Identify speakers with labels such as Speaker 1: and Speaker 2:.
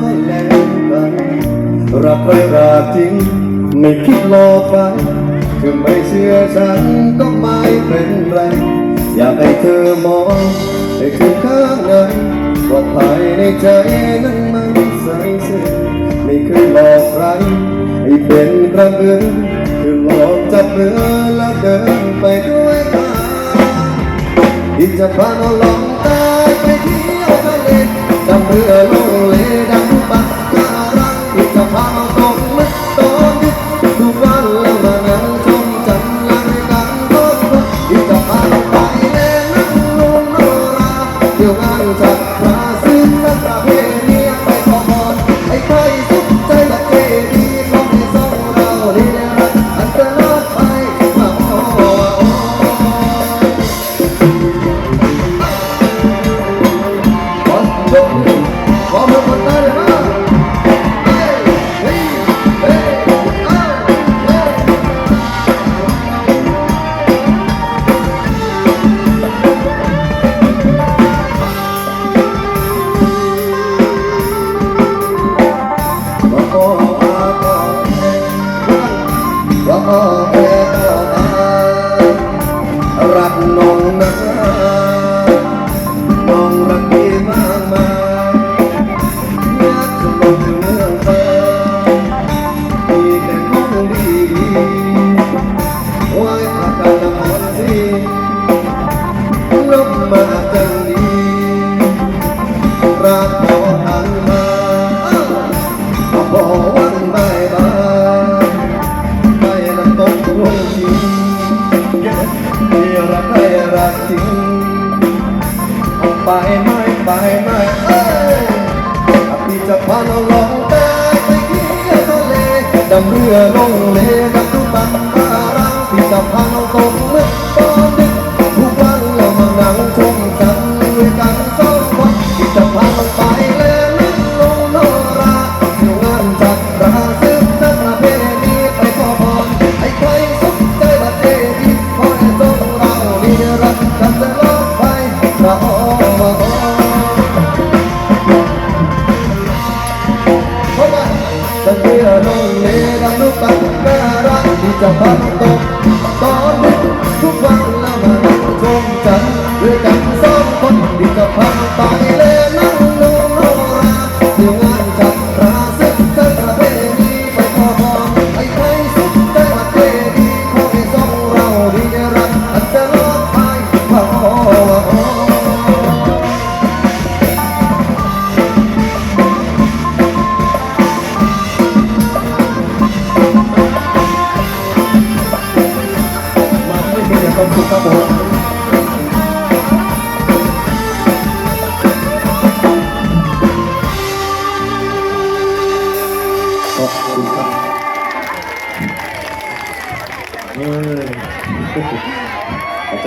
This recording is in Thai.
Speaker 1: ให้แน่กันรักไปรักจริง ไม่คิดหลอกใครถึงไม่เชื่อฉันก็ไม่เป็นไรอยากให้เธอมองให้ถึงข้างในว่าภายในใจนั้นมันใสซื่อไม่เคยหลอกใครให้เป็นกระเบือคือหลอกจับเรือแล้วเดินไปด้วยกันอีกจะพาเราลอง ไปไม่ไปไหมเอ้ยพี่จะพาเราลองแต่ไปเที่ยวทะเลดำเรือลงเลนับตุกบังบารังพี่จะพาเรา สัญญาลงเลดังลูกตาแม่รักที่จะพันตก ข้างบนขอบคุณครับเออขอบใจ